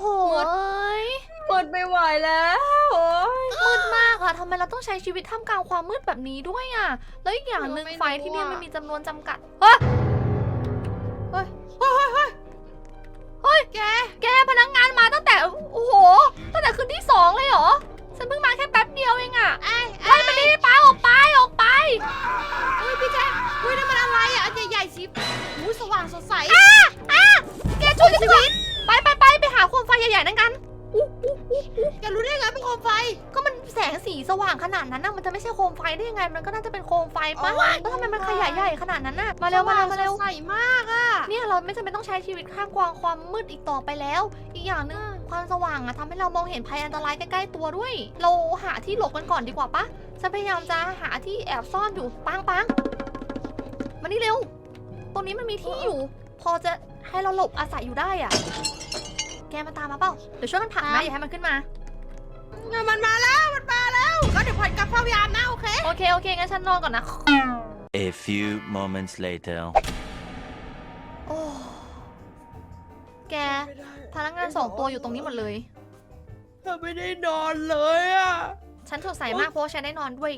โหยเปิดไม่ไหวแล้วโอ้ยมืดมากอะทำไมเราต้องใช้ชีวิตท่ามกลางความมืดแบบนี้ด้วยอะแล้วอีกอย่างหนึ่งเราไม่รู้ไฟที่เนี่ยอะ มันมีจำนวนจำกัดเฮ้ยเฮ้ยเฮ้ยเฮ้ยเฮ้ยแก แกพนักงานมาตั้งแต่โอ้โห ตั้งแต่คืนที่สองเลยเหรอ ฉันเพิ่งมาแค่แป๊บเดียวเองอะไอ้ไล่มาดิไปออกไปออกไป สีสว่างขนาดนั้นน่ะมันจะไม่ใช่โคมไฟได้ยังไง มันก็น่าจะเป็นโคมไฟปะโอ้ย แล้วทำไมมันขยายใหญ่ขนาดนั้นน่ะมาเร็วมาเร็วมาเร็วสดใสมากอะ เนี่ยเราไม่จำเป็นต้องใช้ชีวิตข้ามกวางความมืดอีกต่อไปแล้ว อีกอย่างหนึงความสว่างอะทำให้เรามองเห็นภัยอันตรายใกล้ๆตัวด้วย เราหาที่หลบกันก่อนดีกว่าปะฉันพยายามจะหาที่แอบซ่อนอยู่ปังปังมานี่เร็ว ตรงนี้มันมีที่อยู่ พอจะให้เราหลบอาศัยอยู่ได้อะแกมาตามมาเปล่าเดี๋ยวช่วยกันผลักนะอย่าให้มันขึ้นมาเนี่ยมันมาแล้วมันมาแล้ว อเคโอเค โอเค งั้นฉันนอนก่อนนะ A few moments later. โอ้ แก พนักงานสองตัวอยู่ตรงนี้หมดเลย เธอไม่ได้นอนเลยอะฉันสดใสมากเพราะว่าฉันได้นอนด้วย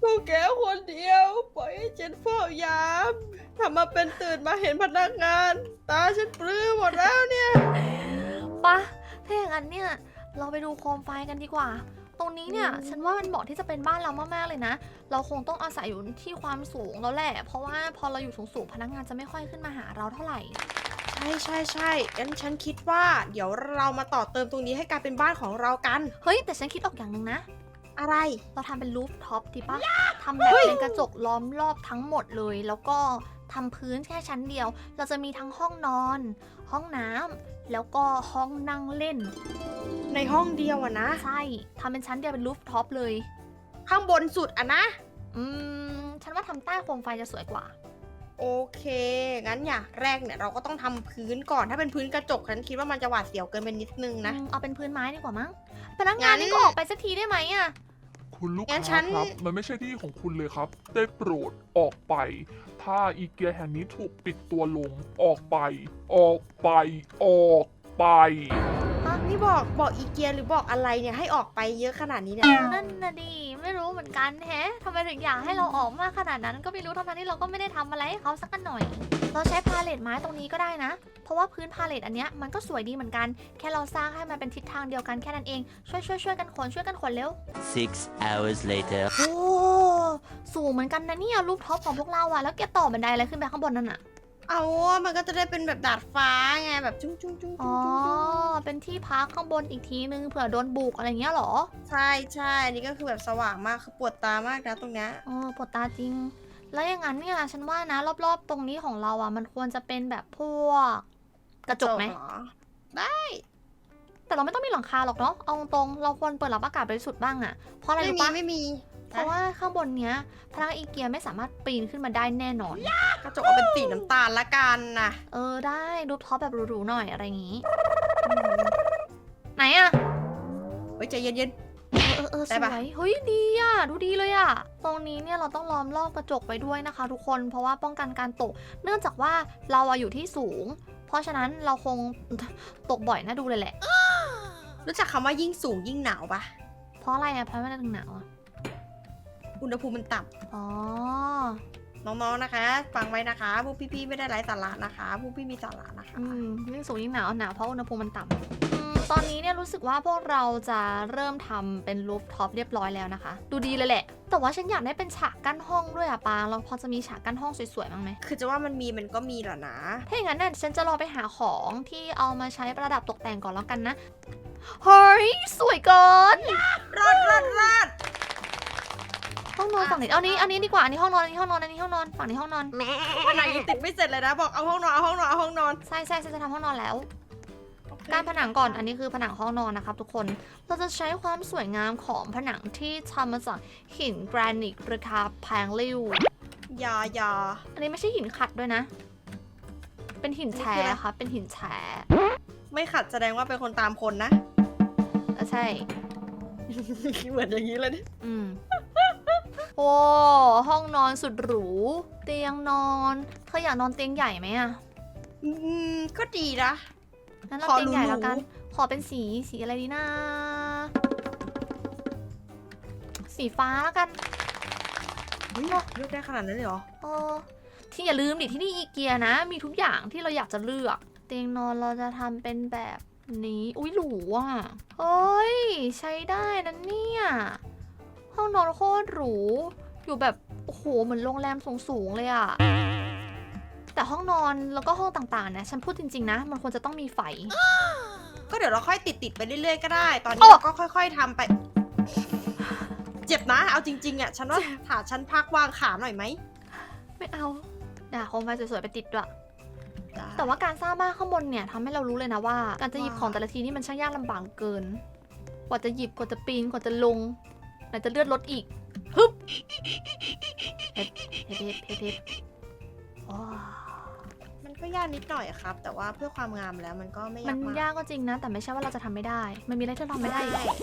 พวกแกคนเดียว ปล่อยให้ฉันเฝ้ายามทำมาเป็นตื่นมาเห็นพนักงาน ตาฉันปลื้มหมดแล้วเนี่ย ปะถ้าอย่างนั้นเนี่ย เราไปดูโคมไฟกันดีกว่า ตรงนี้เนี่ยฉันว่ามันเหมาะที่จะเป็นบ้านเรามากๆเลยนะ เราคงต้องอาศัยอยู่ที่ความสูงแล้วแหละ เพราะว่าพอเราอยู่สูงๆพนักงานจะไม่ค่อยขึ้นมาหาเราเท่าไหร่ ใช่ใช่ใช่งั้นฉันคิดว่า เดี๋ยวเรามาต่อเติมตรงนี้ให้กลายเป็นบ้านของเรากัน เฮ้ยแต่ฉันคิดออกอย่างหนึ่งนะ อะไร เราทำเป็นรูฟท็อปดีปะทำแบบเป็นกระจกล้อมรอบทั้งหมดเลยแล้วก็ ทำพื้นแค่ชั้นเดียว เราจะมีทั้งห้องนอน ห้องน้ำแล้วก็ห้องนั่งเล่น ในห้องเดียวอะนะ ใช่ทำเป็นชั้นเดียวเป็นรูฟท็อปเลย ข้างบนสุดอะนะ อืม ฉันว่าทำใต้โคมไฟจะสวยกว่า โอเค งั้นอย่างแรกเนี่ยเราก็ต้องทำพื้นก่อน ถ้าเป็นพื้นกระจกฉันคิดว่ามันจะหวาดเสียวเกินไปนิดนึงนะอืมเอาเป็นพื้นไม้ดีกว่ามั้งพนักงานงั้นนี่ก็ออกไปสักทีได้ไหมอะ คุณลูกงั้นฉัค้าน ครับ มันไม่ใช่ที่ของคุณเลยครับ ได้โปรดออกไป ถ้าอีเกียแห่งนี้ถูกปิดตัวลง ออกไป ออกไป ออกไปอะนี่บอกบอกอีเกียหรือบอกอะไรเนี่ยให้ออกไปเยอะขนาดนี้เนี่ยนั่นน่ะดิไม่รู้เหมือนกันแฮะทำไมถึงอยากให้เราออกมากขนาดนั้น ก็ไม่รู้ทั้งๆที่เราก็ไม่ได้ทำอะไรให้เขาสักหน่อย เราใช้พาเลตไม้ตรงนี้ก็ได้นะ เพราะว่าพื้นพาเลตอันเนี้ยมันก็สวยดีเหมือนกัน แค่เราสร้างให้มันเป็นทิศทางเดียวกันแค่นั้นเอง ช่วยช่วยช่วยกันขนช่วยกันขนเร็ว Six hours later. โอ้สูงเหมือนกันนะเนี่ยรูปท็อปของพวกเราอะแล้วแกต่อบันไดอะไรขึ้นไปข้างบนนั่นอะเอาอะมันก็จะได้เป็นแบบดาดฟ้าไงแบบจุ้งจุ้งจุ้งอ๋จุ้องจุ้งจุ้งเป็นที่พักข้างบนอีกทีนึงเผื่อโดนบุกอะไรเงี้ยเหรอ ใช่ใช่อันนี่ก็คือแบบสว่างมากคือปวดตามากนะตรงเนี้ยเออปวดตาจริง แล้วอย่างนั้นเนี่ยฉันว่านะ รอบๆ ตรงนี้ของเราอะ มันควรจะเป็นแบบพวก กระจกไหมเหรอแต่เราไม่ต้องมีหลังคาหรอกเนาะ เอาตรงๆเราควรเปิดรับอากาศบริสุทธิ์บ้างอะเพราะอะไรไม่รู้มีปะไม่มี เพราะว่าข้างบนเนี้ยพนักงานอีเกียไม่สามารถปีนขึ้นมาได้แน่นอน กระจกเอาเป็นสีน้ำตาลละกันนะเออได้รูปท็อปแบบหรูๆหน่อยอะไรอย่างงี้ ไหนอะเฮ้ยใจเย็น เออเออได้สปะวยเฮ้ยดีอะดูดีเลยอะตรงนี้เนี่ยเราต้องล้อมรอบกระจกไว้ด้วยนะคะ ทุกคน เพราะว่าป้องกันการตก เนื่องจากว่าเราอะอยู่ที่สูง เพราะฉะนั้นเราคงตกบ่อยน่าดูเลยแหละๆรู้จักคำว่ายิ่งสูงยิ่งหนาวปะเพราะอะไรอะเพราะมันถึงหนาวอะอุณหภูมิมันต่อ๋อำน้องๆนะคะ ฟังไว้นะคะพวกพี่ๆไม่ได้ไร้สาระนะคะพวกพี่มีสาระนะคะ อืมยิ่งสูงยิ่งหนาวหนาวเพราะอุณหภูมิมันต่ำอืม ตอนนี้เนี่ยรู้สึกว่าพวกเราจะเริ่มทำเป็นรูฟท็อปเรียบร้อยแล้วนะคะ ดูดีเลยแหละ แต่ว่าฉันอยากได้เป็นฉากกั้นห้องด้วยอะปางเราพอจะมีฉากกั้นห้องสวยๆบ้างไหม คือจะว่ามันมีมันก็มีแหละนะ ถ้าอย่างนั้นน่ะฉันจะลองไปหาของที่เอามาใช้ประดับตกแต่งก่อนแล้วกันนะ เฮ้ย สวยเกินรอดรอดรอดห้องนอนฝั่งนี้เอานี้อันนี้ดีกว่าอันนี้ห้องนอนอันนี้ห้องนอนอันนี้ห้องนอนฝั่งนี้ห้องนอนผนังยังติดไม่เสร็จเลยนะ บอกเอาห้องนอนเอาห้องนอนเอาห้องนอน ใช่ใช่ฉันจะทำห้องนอนแล้ว การผนังก่อนอันนี้คือผนังห้องนอนนะครับทุกคน เราจะใช้ความสวยงามของผนังที่ทำมาจากหินแกรนิตราคาแพงริ้วอยาอยาอันนี้ไม่ใช่หินขัดด้วยนะ เป็นหินแฉนี่คืออะไรค่ะ เป็นหินแฉไม่ขัดแสดงว่าเป็นคนตามคนนะเออใช่ เหมือนอย่างนี้เลยดิอืมโอ้ห้องนอนสุดหรู เตียงนอน เธออยากนอนเตียงใหญ่ไหมอะอืม ก็ดีนะ งั้นเราขอเตียงใหญ่หรูๆ แล้วกันขขอเป็นสีสีอะไรดีนะ สีฟ้าแล้วกัน เฮ้ยเลือกได้ขนาดนั้นเลยเหรอ เออที่อย่าลืมดิที่นี่อีเกียนะ มีทุกอย่างที่เราอยากจะเลือก เตียงนอนเราจะทำเป็นแบบนี้ อุ้ยหรูอะเฮ้ย ใช้ได้นะเนี่ย ห้องนอนโคตรหรู อยู่แบบ โอ้โห เหมือนโรงแรมสูงๆเลยอะ แต่ห้องนอนแล้วก็ห้องต่างๆเนี่ยฉันพูดจริงๆนะ มันควรจะต้องมีไฟ ก็เดี๋ยวเราค่อยติดติดๆไปเรื่อยๆก็ได้ ตอนโอ้นี้เราก็ค่อยๆทำไป เจ็บนะ เอาจริงๆอะ ฉันว่าถาฉันพักวางขาหน่อยไหมไม่เอาด่าโคมไฟสวยๆไปติดด้วยได้แต่ว่าการสร้างบ้านข้างบนเนี่ยทำให้เรารู้เลยนะว่า การจะหยิบว่าของแต่ละทีนี่มันช่างยากลำบากเกิน กว่าจะหยิบกว่าจะปีนกว่าจะลงไหนจะเลือดรถอีกฮึบเฮ็ดเฮ็ดเฮ็ดเฮ็ดเฮ็ดว้าวมัน ก็ยากนิดหน่อยอะครับ แต่ว่าเพื่อความงามแล้วมันก็ไม่มัยานกมากยากก็จริงนะ แต่ไม่ใช่ว่าเราจะทำไม่ได้ มันมีอะไรที่เราทำไม่ได้อีกเหรอใช่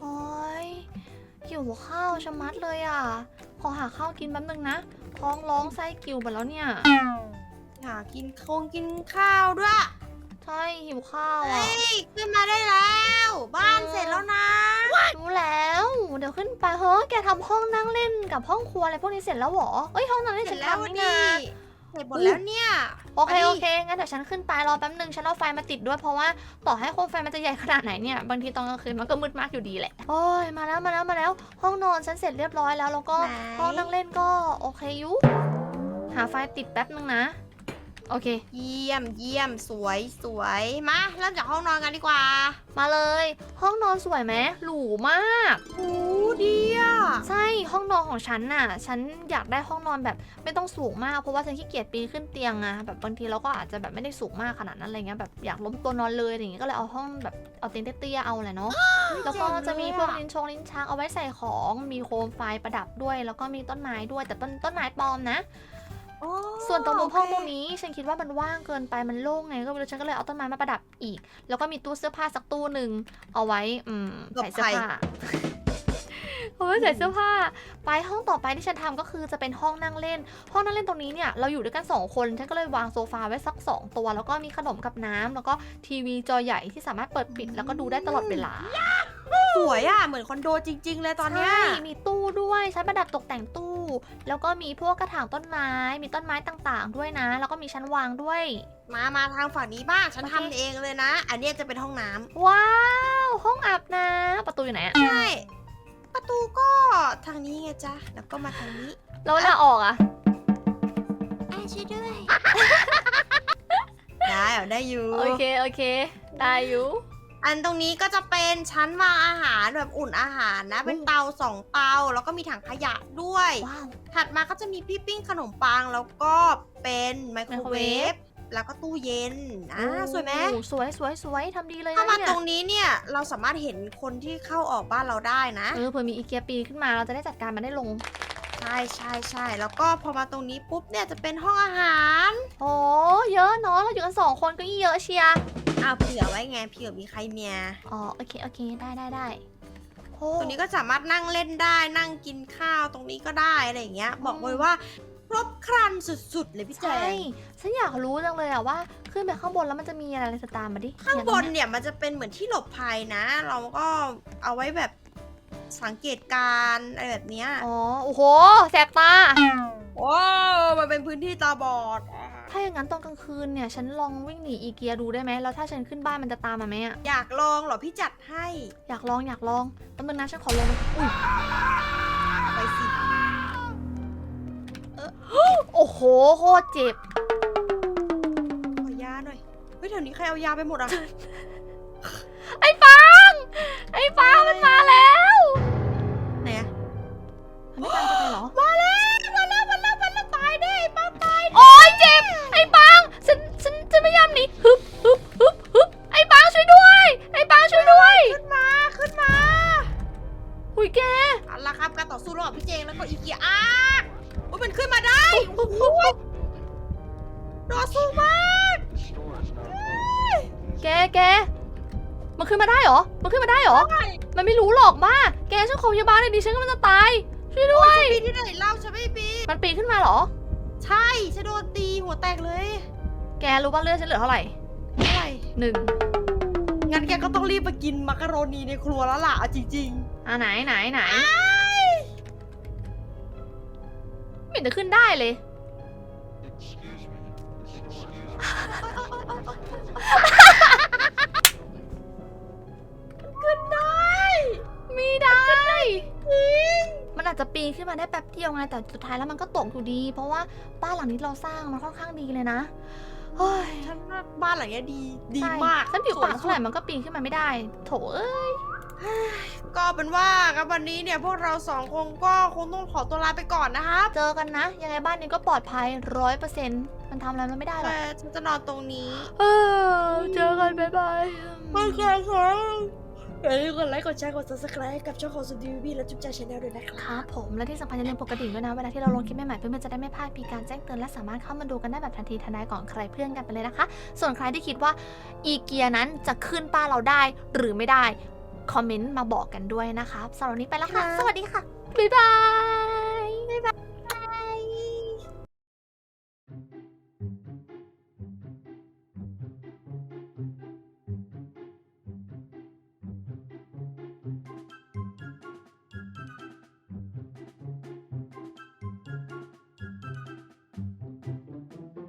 โอ้ยหิวข้าวชะมัดเลยอะ ขอหาข้าวกินแป๊บนึงนะ ท้องร้องไส้กิ่วหมดแล้วเนี่ย อยากกินคงกินข้าวด้วยใช่หิวข้าวเฮ้อะยขึ้นมาได้แล้ว บ้านเสร็จแล้วนะ รู้แล้ว เดี๋ยวขึ้นไปเฮ้ยแกทำห้องนั่งเล่นกับห้องครัวอะไรพวกนี้เสร็จแล้วเหรอเอ้ยห้องนั่งเล่นเสร็ฉัจนแล้วทำวันนี่นี้นะเสร็จหมดแล้วเนี่ยโอเคมาดิโอเคงั้นเดี๋ยวฉันขึ้นไปรอแป๊บนึงฉันเอาไฟมาติดด้วยเพราะว่าต่อให้โคมไฟมันจะใหญ่ขนาดไหนเนี่ยบางทีตอนกลางคืนมันก็มืดมากอยู่ดีแหละโอ้ยมาแล้วมาแล้วมาแล้ว ห้องนอนฉันเสร็จเรียบร้อยแล้วแล้วก็ไหนห้องนั่งเล่นก็โอเคอยุหาไฟติดแป๊บนึงนะโอเค เยี่ยมเยี่ยมสวยสวยมาเริ่มจากห้องนอนกันดีกว่า มาเลย ห้องนอนสวยไหมหรูมากโอ้ ดีอะ ใช่ห้องนอนของฉันน่ะ ฉันอยากได้ห้องนอนแบบไม่ต้องสูงมากเพราะว่าฉันขี้เกียจปีนขึ้นเตียงอะแบบบางทีเราก็อาจจะแบบไม่ได้สูงมากขนาดนั้นอะไรเงี้ยแบบอยากล้มตัวนอนเลยอะไรอย่างเงี้ยก็เลยเอาห้องแบบเอาเตียงเตี้ยๆเอาแหละเนาะแล้วก็จะมีพวกลิ้นชงลิ้นชักเอาไว้ใส่ของมีโคมไฟประดับด้วย แล้วก็มีต้นไม้ด้วยแต่ต้นต้นไม้ปลอมนะโอ้ส่วนตรงมุมห้องตรงโเคนี้ฉันคิดว่ามันว่างเกินไปมันโล่งไงก็ไม่รู้ฉันก็เลยเอาต้นไม้มาประดับอีก แล้วก็มีตู้เสื้อผ้าสักตู้หนึ่งเอาไว้อืมใส่เสื้อผ้า เอาไว้ใส่เสื้อผ้า ไปห้องต่อไปที่ฉันทำก็คือจะเป็นห้องนั่งเล่น ห้องนั่งเล่นตรงนี้เนี่ยเราอยู่ด้วยกันสองคน ฉันก็เลยวางโซฟาไว้สักสองตัว แล้วก็มีขนมกับน้ำแล้วก็ทีวีจอใหญ่ที่สามารถเปิดปิดแล้วก็ดูได้ตลอดเวลาสวยอะ เหมือนคอนโดจริง ๆ เลยตอนเนี้ยใช่มีตู้ด้วยใช้ประดับตกแต่งตู้ แล้วก็มีพวกกระถางต้นไม้ มีต้นไม้ต่างๆ ด้วยนะ แล้วก็มีชั้นวางด้วย มา มาทางฝั่งนี้บ้าง ฉันโอเคทำเองเลยนะ อันเนี้ยจะเป็นห้องน้ำว้าว ห้องอาบน้ำประตูอยู่ไหนอะใช่ ประตูก็ทางนี้ไงจ๊ะ แล้วก็มาทางนี้แล้วเวลาออกอะอะช่วยด้วย ได้เหรอได้อยู่ โอเค โอเค ได้อยู่ อันตรงนี้ก็จะเป็นชั้นวางอาหารแบบอุ่นอาหารนะ เป็นเตาสองเตา แล้วก็มีถังขยะด้วย ว้าว ถัดมาก็จะมีพี่ปิ้งขนมปัง แล้วก็เป็นไมโครเวฟ แล้วก็ตู้เย็นอ่าสวยไหมโอ้สวยสวยสวยทำดีเลยถ้านะมาเนี่ยตรงนี้เนี่ยเราสามารถเห็นคนที่เข้าออกบ้านเราได้นะ เออเผื่อมีอีเกียปีนขึ้นมาเราจะได้จัดการมันได้ลง ใช่ใช่ใช่แล้วก็พอมาตรงนี้ปุ๊บเนี่ยจะเป็นห้องอาหารโอ้เยอะเนาะเราอยู่กันสองคนก็ยิ่งเยอะเชียร์อ้าวเผื่อไว้ไงเผื่อมีใครเมียอ๋อโอเคโอเคได้ได้ได้โอ้ ตรงนี้ก็สามารถนั่งเล่นได้นั่งกินข้าวตรงนี้ก็ได้อะไรอย่างเงี้ย บอกเลยว่า ครบครันสุดๆ เลยพี่แจใช่ งฉันอยากรู้จังเลยอะว่า ขึ้นไปข้างบนแล้วมันจะมีอะไรสตามมาดิข้างบนเยเนี่ย มันจะเป็นเหมือนที่หลบภัยนะ เราก็เอาไว้แบบสังเกตการณ์อะไรแบบเนี้ยอ๋อ โอ้โห แสบตาว้าวมันเป็นพื้นที่ตาบอดอะถ้าอย่างนั้นตอนกลางคืนเนี่ย ฉันลองวิ่งหนีอีเกียดูได้ไหม แล้วถ้าฉันขึ้นบ้านมันจะตามมาไหมอะอยากลองเหรอพี่จัดให้อยากลองอยากลองแป๊บนึงนะฉันขอลงอุ้ยไปสิ โอ้โหโคตรเจ็บ ขอยาหน่อย เฮ้ยแถวนี้ใครเอายาไปหมดอะ ไอ้ปัง ไอ้ปัง โอ้โหต่อสู้มากแกแกมันขึ้นมาได้เหรอ มันขึ้นมาได้เหรอ มันไม่รู้หรอกบ้าแกฉันขอพยาบาลหน่อยดิฉันกำลังจะตาย ช่วยด้วยปีนที่ไหนเล่าฉันไม่ปีนมันปีนขึ้นมาเหรอ ใช่ฉันโดนตีหัวแตกเลยแกรู้ป่ะเลือดฉันเหลือเท่าไหร่เท่าไหร่หนึ่งงั้นแกก็ต้องรีบไปกินมักกะโรนีในครัวแล้วล่ะเอาจริงอะไหนไหนไหนไม่เห็นจะขึ้นได้เลย ขึ้นได้ไม่ได้ มันอาจจะปีนขึ้นมาได้แป๊บเดียวไง แต่สุดท้ายแล้วมันก็ตกอยู่ดี เพราะว่าบ้านหลังนี้เราสร้างมันค่อนข้างดีเลยนะเฮ้ยฉันว่าบ้านหลังเนี้ยดีดีใช่มากฉันผิวปากสเท่าไหร่มันก็ปีนขึ้นมาไม่ได้ โถเอ้ย ก็เป็นว่าครับวันนี้เนี่ยพวกเราสองคนก็คงต้องขอตัวลาไปก่อนนะครับ เจอกันนะ ยังไงบ้านนี้ก็ปลอดภัยร้อยเปอร์เซ็นต์มันทำอะไรมันไม่ได้หรอกแต่ฉันจะนอนตรงนี้ เออเจอกันบ๊ายบายไม่เคยครับอย่าลืมกดไลค์กดแชร์กด subscribe ให้กับช่องของสุดีวีและจุ๊บแจชาแนลด้วยนะคครับรับผมและที่สำคัญอย่าลืมปกติด้วยนะ เวลาที่เราลงคลิปใหม่ๆเพื่อนๆจะได้ไม่พลาดมีการแจ้งเตือนและสามารถเข้ามาดูกันได้แบบทันทีทันใดก่อนใครเพื่อนกันไปเลยนะคะ ส่วนใครที่คิดว่าอีเกียนั้นจะขึ้นป้านเราได้หรือไม่ได้ คอมเมนต์มาบอกกันด้วยนะคะสำหรับวันนี้ไปแล้วค่ะ สวัสดีค่ะ บ๊ายบาย